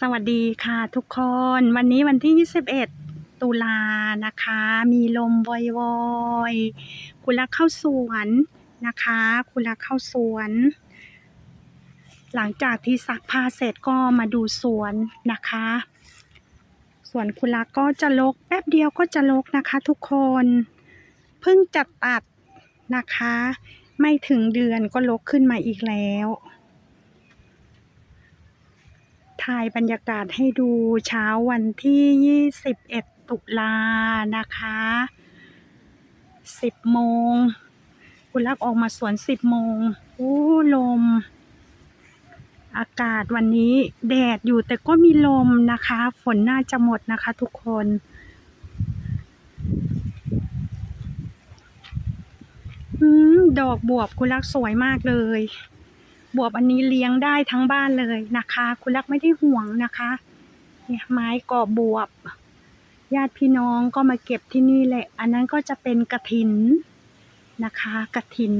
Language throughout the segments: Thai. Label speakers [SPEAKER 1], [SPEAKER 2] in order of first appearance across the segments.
[SPEAKER 1] สวัสดีค่ะทุกคนวันนี้วันที่ 21 ตุลานะคะ มีลมวอยๆคุณลักเข้าสวนนะคะ คุณลักเข้าสวน หลังจากที่ซักผ้าเสร็จก็มาดูสวนนะคะสวนคุณลักก็จะลกแป๊บเดียวก็จะลกนะคะทุกคนเพิ่งจะตัดนะคะ ไม่ถึงเดือนก็ลกขึ้นมาอีกแล้ว ถ่ายบรรยากาศให้ดูเช้าวันที่ 21 ตุลานะคะ 10 โมง คุณลักออกมาสวน 10 โมงโอ้ลม อากาศวันนี้แดดอยู่แต่ก็มีลมนะคะ ฝนน่าจะหมดนะคะทุกคนอืมดอกบวบคุณลักสวยมากเลย บวบอันนี้เลี้ยงได้ทั้งบ้านเลยนะคะ คุณลักไม่ได้ห่วงนะคะ เนี่ยไม้กอบบวบ ญาติพี่น้องก็มาเก็บที่นี่แหละ อันนั้นก็จะเป็นกระถินนะคะกระถิน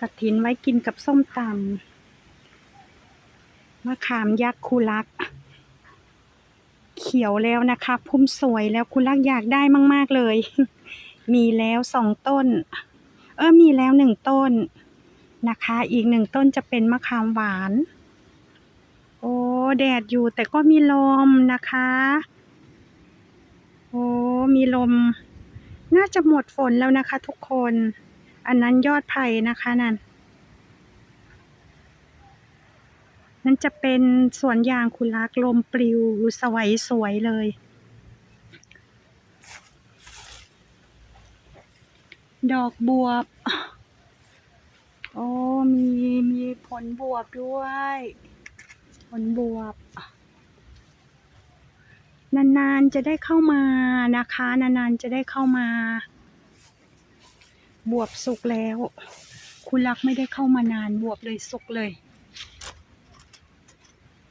[SPEAKER 1] กระถินไว้กินกับส้มตำมะขามยักษ์คุลัก เขียวแล้วนะคะพุ่มสวยแล้วคุณลักอยากได้มาก ๆ เลย มีแล้วสองต้น เออมีแล้วหนึ่งต้น นะคะ อีกหนึ่งต้นจะเป็นมะขามหวาน โอ้แดดอยู่แต่ก็มีลมนะคะ โอ้มีลม น่าจะหมดฝนแล้วนะคะ ทุกคน อันนั้นยอดไผ่นะคะนั่นนั่นจะเป็นสวนยางคุลักลมปลิวสวยสวยเลย ดอกบัว โอ้มีมีผลบวบด้วย ผลบวบ นานๆจะได้เข้ามานะคะ นานๆจะได้เข้ามา บวบสุกแล้ว คุณรักไม่ได้เข้ามานานบวบเลยสุกเลย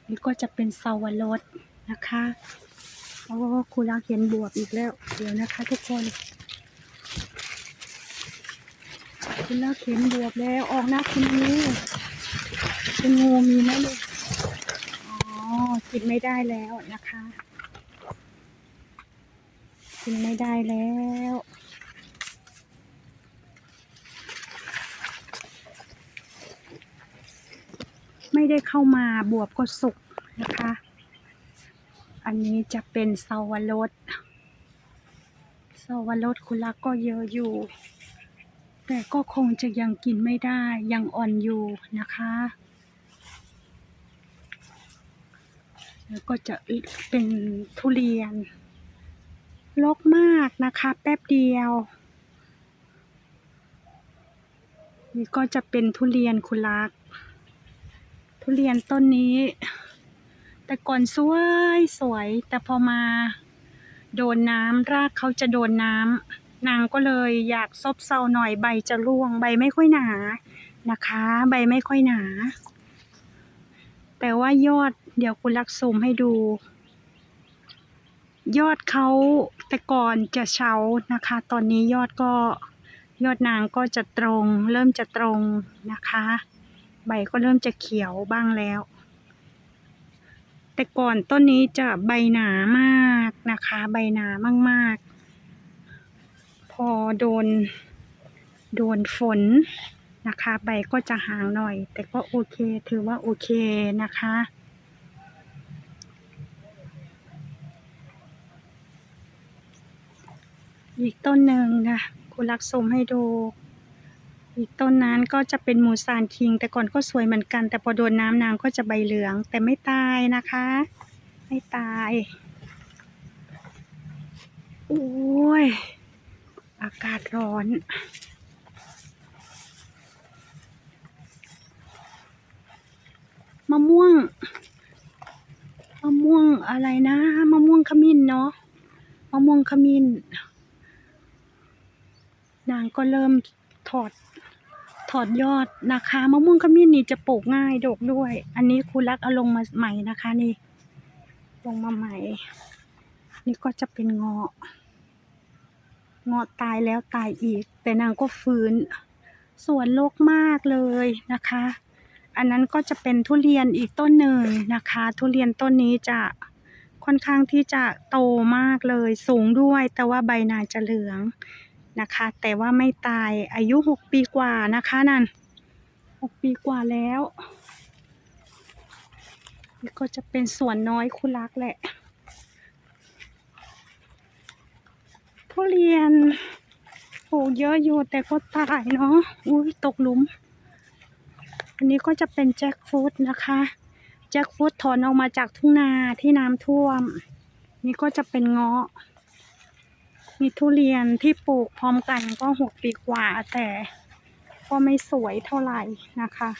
[SPEAKER 1] นี่ก็จะเป็นเสาวรสนะคะโอ้คุณรักเห็นบวบอีกแล้ว เดี๋ยวนะคะ ทุกคน คุณเลิกเข็นบวบแล้ว ออกหนะคุณงูคุณงูมีไหมลูกอ๋อกินไม่ได้แล้วนะคะ กินไม่ได้แล้วไม่ได้เข้ามาบวบก็สุกนะคะ อันนี้จะเป็นเสาวรสสาวรสคุณลักก็เยอะอยู่ แต่ก็คงจะยังกินไม่ได้ยังอ่อนอยู่นะคะ แล้วก็จะเป็นทุเรียนลกมากนะคะ แป๊บเดียว นี่ก็จะเป็นทุเรียนคุลัก ทุเรียนต้นนี้ แต่ก่อนสวยสวย แต่พอมา โดนน้ำรากเขาจะโดนน้ำ นางก็เลยอยากซบเซาหน่อยใบจะร่วงใบไม่ค่อยหนานะคะ ใบไม่ค่อยหนา แต่ว่ายอดเดี๋ยวคุณลักซูมให้ดู ยอดเขาแต่ก่อนจะเฉานะคะ ตอนนี้ยอดก็ยอดนางก็จะตรง เริ่มจะตรงนะคะ ใบก็เริ่มจะเขียวบ้างแล้ว แต่ก่อนต้นนี้จะใบหนามากนะคะ ใบหนามากๆ อโดน โดนฝนนะคะ ใบก็จะห่างหน่อย แต่ก็โอเค ถือว่าโอเคนะคะ อีกต้นหนึ่งนะ คุณลักสมให้ดู อีกต้นนั้นก็จะเป็นมูซานคิง แต่ก่อนก็สวยเหมือนกัน แต่พอโดนน้ำนางก็จะใบเหลือง แต่ไม่ตายนะคะ ไม่ตาย โอ้ย อากาศร้อน มะม่วง มะม่วงอะไรนะ มะม่วงขมิ้นเนาะ มะม่วงขมิ้น นางก็เริ่มถอด ถอดยอดนะคะ มะม่วงขมิ้นนี่จะปลูกง่ายดกด้วย อันนี้ครูรักเอาลงมาใหม่นะคะนี่ ลงมาใหม่ นี่ก็จะเป็นเงาะ เงาะตายแล้วตายอีก แต่นางก็ฟื้น สวนโลกมากเลยนะคะ อันนั้นก็จะเป็นทุเรียนอีกต้นหนึ่งนะคะ ทุเรียนต้นนี้จะค่อนข้างที่จะโตมากเลยสูงด้วยแต่ว่าใบหนาจะเหลืองนะคะ แต่ว่าไม่ตายอายุหกปีกว่านะคะนั่นหกปีกว่าแล้วนี่ก็จะเป็นส่วนน้อยคุรักแหละ ทุเรียนปลูกเยอะอยู่แต่ก็ตายเนาะ อุ้ยตกหลุม อันนี้ก็จะเป็นแจ็คฟรุตนะคะ แจ็คฟรุตถอนออกมาจากทุ่งนาที่น้ำท่วม นี่ก็จะเป็นเงาะ มีทุเรียนที่ปลูกพร้อมกันก็หกปีกว่าแต่ก็ไม่สวยเท่าไหร่นะคะ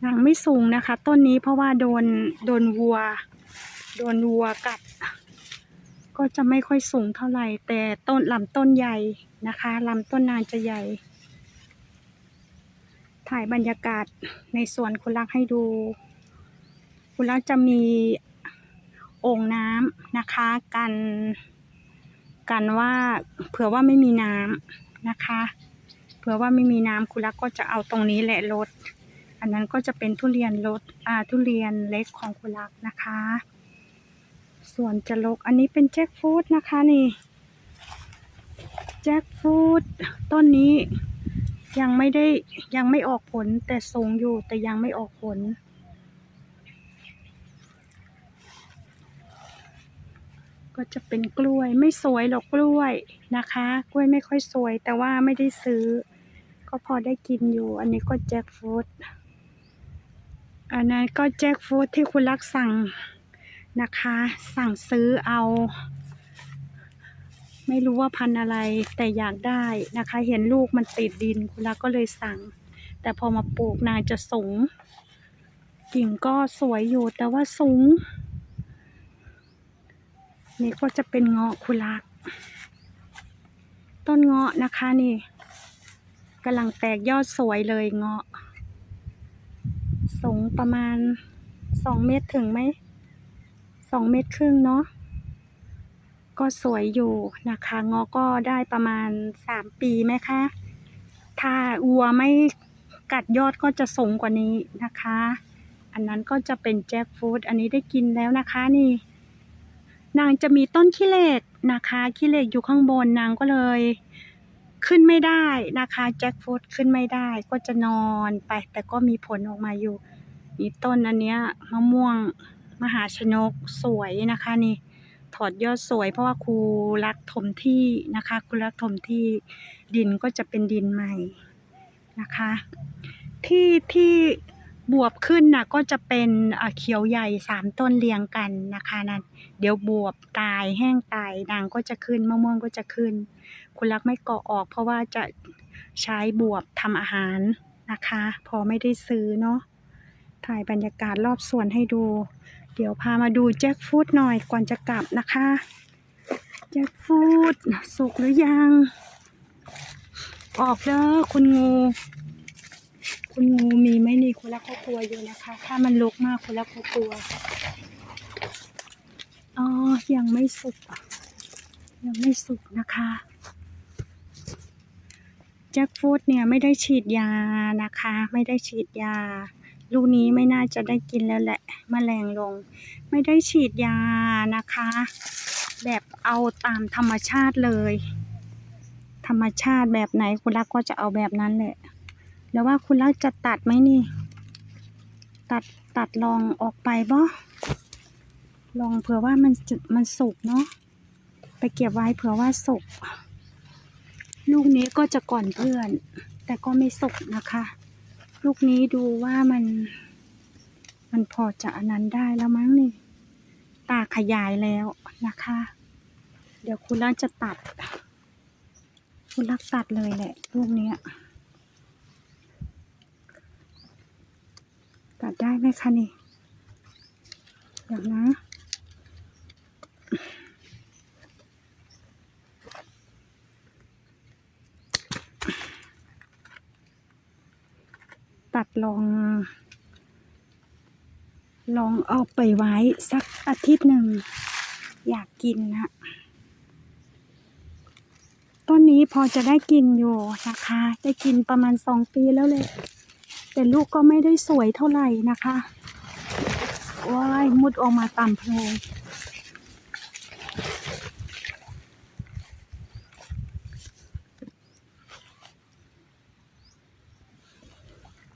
[SPEAKER 1] หนังไม่สูงนะคะ ต้นนี้เพราะว่าโดนโดนวัว โดนวัวกัด ก็จะไม่ค่อยสูงเท่าไหร่ แต่ต้นลำต้นใหญ่นะคะลำต้นนานจะใหญ่ ถ่ายบรรยากาศในสวนคุณลักให้ดู คุณลักจะมีโอ่งน้ำนะคะกันกันว่าเผื่อว่าไม่มีน้ำนะคะเผื่อว่าไม่มีน้ำคุณลักก็จะเอาตรงนี้แหละลด อันนั้นก็จะเป็นทุเรียนรสอ่าทุเรียนเล็กของคุณลักนะคะ ส่วนจะลก อันนี้เป็นแจ็คฟรุตนะคะนี่ แจ็คฟรุตต้นนี้ยังไม่ได้ยังไม่ออกผลแต่สูงอยู่แต่ยังไม่ออกผล ก็จะเป็นกล้วยไม่สวยหรอกกล้วยนะคะ กล้วยไม่ค่อยสวย แต่ว่าไม่ได้ซื้อ ก็พอได้กินอยู่ อันนี้ก็แจ็คฟรุตอันนั้นก็แจ็คฟรุตที่คุณรักสั่ง นะคะ สั่งซื้อเอา ไม่รู้ว่าพันอะไรแต่อยากได้นะคะ เห็นลูกมันติดดินคุณรักก็เลยสั่ง แต่พอมาปลูกนานจะสูงกิ่งก็สวยอยู่แต่ว่าสูง นี่ก็จะเป็นเงาะคุรัก ต้นเงาะนะคะนี่กำลังแตกยอดสวยเลยเงาะสูงประมาณสองเมตรถึงไหม องเมตรครึ่งเนาะก็สวยอยู่นะคะงาะก็ได้ประมาณสามปีไหมคะ ถ้าวัวไม่กัดยอดก็จะสูงกว่านี้นะคะ อันนั้นก็จะเป็นแจ็คฟรุตอันนี้ได้กินแล้วนะคะนี่ นางจะมีต้นขี้เหล็กนะคะขี้เหล็กอยู่ข้างบนนางก็เลย ขึ้นไม่ได้นะคะแจ็คฟรุตขึ้นไม่ได้ก็จะนอนไป แต่ก็มีผลออกมาอยู่นี่ต้นอันเนี้ยมะม่วง มหาชนกสวยนะคะนี่ถอดยอดสวยเพราะว่าครูรักถมที่นะคะครูรักถมที่ดินก็จะเป็นดินใหม่นะคะ ที่ที่บวบขึ้นนะก็จะเป็นอ่าเขียวใหญ่สามต้นเรียงกันนะคะนั่นเดี๋ยวบวบตายแห้งตายนางก็จะขึ้นมะม่วงก็จะขึ้น คุณรักไม่เกาะออก เพราะว่าจะใช้บวบทำอาหารนะคะ พอไม่ได้ซื้อเนาะถ่ายบรรยากาศรอบสวนให้ดู เดี๋ยวพามาดูแจ็คฟรุตหน่อยก่อนจะกลับนะคะ แจ็คฟรุตสุกหรือยัง ออกเด้อคุณงู คุณงูมีไหมนี่คุณรักเขากลัวอยู่นะคะ ถ้ามันลกมากคุณรักเขากลัวอ๋อยังไม่สุกยังไม่สุกนะคะแจ็คฟรุตเนี่ยไม่ได้ฉีดยานะคะ ไม่ได้ฉีดยา ลูกนี้ไม่น่าจะได้กินแล้วแหละมแมลงลง ไม่ได้ฉีดยานะคะ แบบเอาตามธรรมชาติเลย ธรรมชาติแบบไหนคุณรักก็จะเอาแบบนั้นแหละ แล้วว่าคุณรักจะตัดไหมนี่ ตัดตัดลองออกไปบ่ลองเผื่อว่ามันมันสุกเนาะไปเก็บไว้เผื่อว่าสุก ลูกนี้ก็จะก่อนเพื่อน แต่ก็ไม่สุกนะคะ ลูกนี้ดูว่ามัน มันพอจะอันนั้นได้แล้วมั้งนี่ ตาขยายแล้วนะคะ เดี๋ยวคุณรักจะตัด คุณรักตัดเลยแหละลูกเนี้ย ตัดได้ไหมคะนี่เดี๋ยวนะ ลอง ลองเอาไปไว้สักอาทิตย์หนึ่ง อยากกินนะต้นนี้พอจะได้กินอยู่นะคะ ได้กินประมาณสองปีแล้วเลย แต่ลูกก็ไม่ได้สวยเท่าไหร่นะคะว้ายมุดออกมาตามโพรง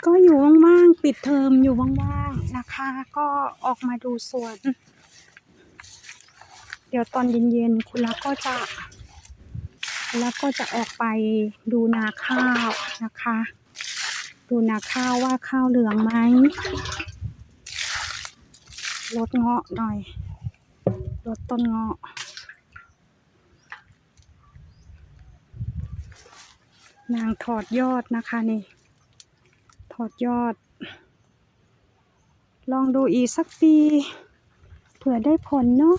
[SPEAKER 1] ก็อยู่ว่างๆ ปิดเทอมอยู่ว่างๆนะคะ ก็ออกมาดูสวน เดี๋ยวตอนเย็นๆคุณลักก็จะ แล้วก็จะออกไปดูนาข้าวนะคะ ดูนาข้าวว่าข้าวเหลืองไหมลดเงาะหน่อยลดต้นเงาะนางถอดยอดนะคะนี่ ถอดยอด ลองดูอีกสักปี เผื่อได้ผลเนาะ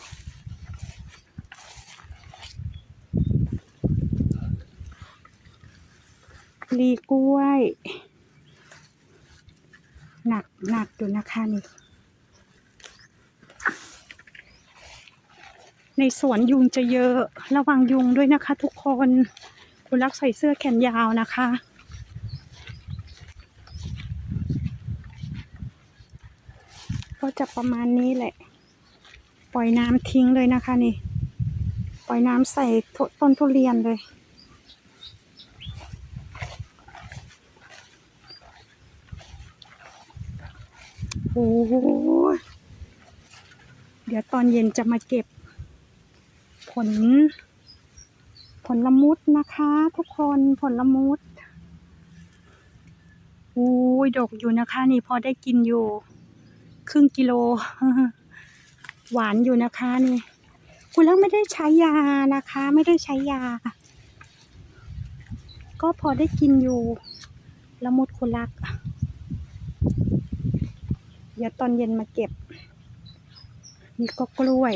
[SPEAKER 1] ปลีกล้วย หนักหนักอยู่นะคะนี่ ในสวนยุงจะเยอะ ระวังยุงด้วยนะคะทุกคน คุณรักใส่เสื้อแขนยาวนะคะ จะประมาณนี้แหละ ปล่อยน้ำทิ้งเลยนะคะนี่ ปล่อยน้ำใส่ต้นทุเรียนเลยโอ้โหเดี๋ยวตอนเย็นจะมาเก็บ ผล ผลละมุดนะคะ ทุกคนผลละมุดโอ้ยดกอยู่นะคะ นี่พอได้กินอยู่ ครึ่งกิโล หวานอยู่นะคะนี่ คุณแล้วไม่ได้ใช้ยานะคะ ไม่ได้ใช้ยา ก็พอได้กินอยู่ละมุดคุณลัก เดี๋ยวตอนเย็นมาเก็บ นี่ก็กล้วย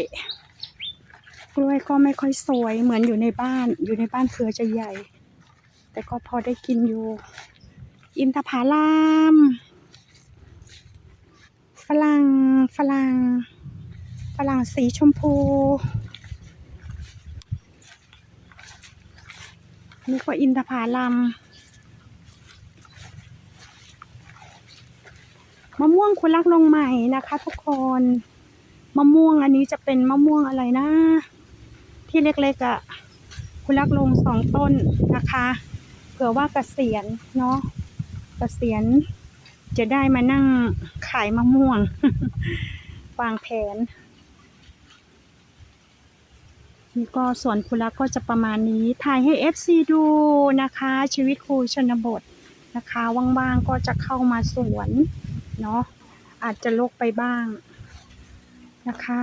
[SPEAKER 1] กล้วยก็ไม่ค่อยสวยเหมือนอยู่ในบ้าน อยู่ในบ้านเครือจะใหญ่ แต่ก็พอได้กินอยู่ อินทผลาม ฝรั่งฝรั่งฝรั่งสีชมพู นี่ก็อินทผลามมะม่วงคุณลักลงใหม่นะคะ ทุกคนมะม่วงอันนี้จะเป็นมะม่วงอะไรนะ ที่เล็กๆอะ่ะคุณลักลงสองต้นนะคะ เผื่อว่าเกษียณเนาะเกษียณ จะได้มานั่งขายมะม่วง วางแผน นี่ก็สวนคุณลักก็จะประมาณนี้ ถ่ายให้ FC ดูนะคะ ชีวิตครูชนบทนะคะ ว่างๆ ก็จะเข้ามาสวน เนาะอาจจะลกไปบ้างนะคะ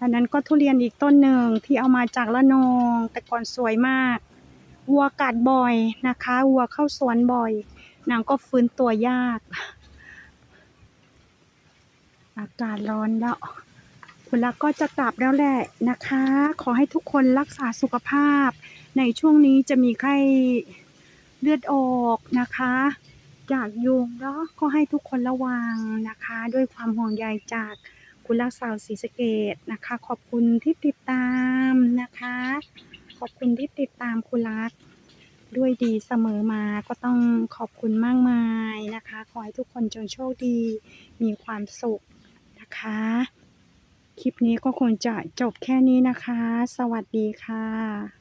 [SPEAKER 1] อันนั้นก็ทุเรียนอีกต้นหนึ่งที่เอามาจากละนอง แต่ก่อนสวยมาก วัวกัดบ่อยนะคะ วัวเข้าสวนบ่อย นางก็ฟื้นตัวยาก อากาศร้อนแล้ว คุณลักก็จะกลับแล้วแหละนะคะ ขอให้ทุกคนรักษาสุขภาพ ในช่วงนี้จะมีไข้เลือดออกนะคะ จากยุงเนาะก็ให้ทุกคนระวังนะคะ ด้วยความห่วงใยจากคุณลักษาศรีสเกดนะคะ ขอบคุณที่ติดตามนะคะ ขอบคุณที่ติดตามคุณลักษณ์ ด้วยดีเสมอมาก็ต้องขอบคุณมากมายนะคะ ขอให้ทุกคนจงโชคดี มีความสุขนะคะ คลิปนี้ก็คงจะจบแค่นี้นะคะ สวัสดีค่ะ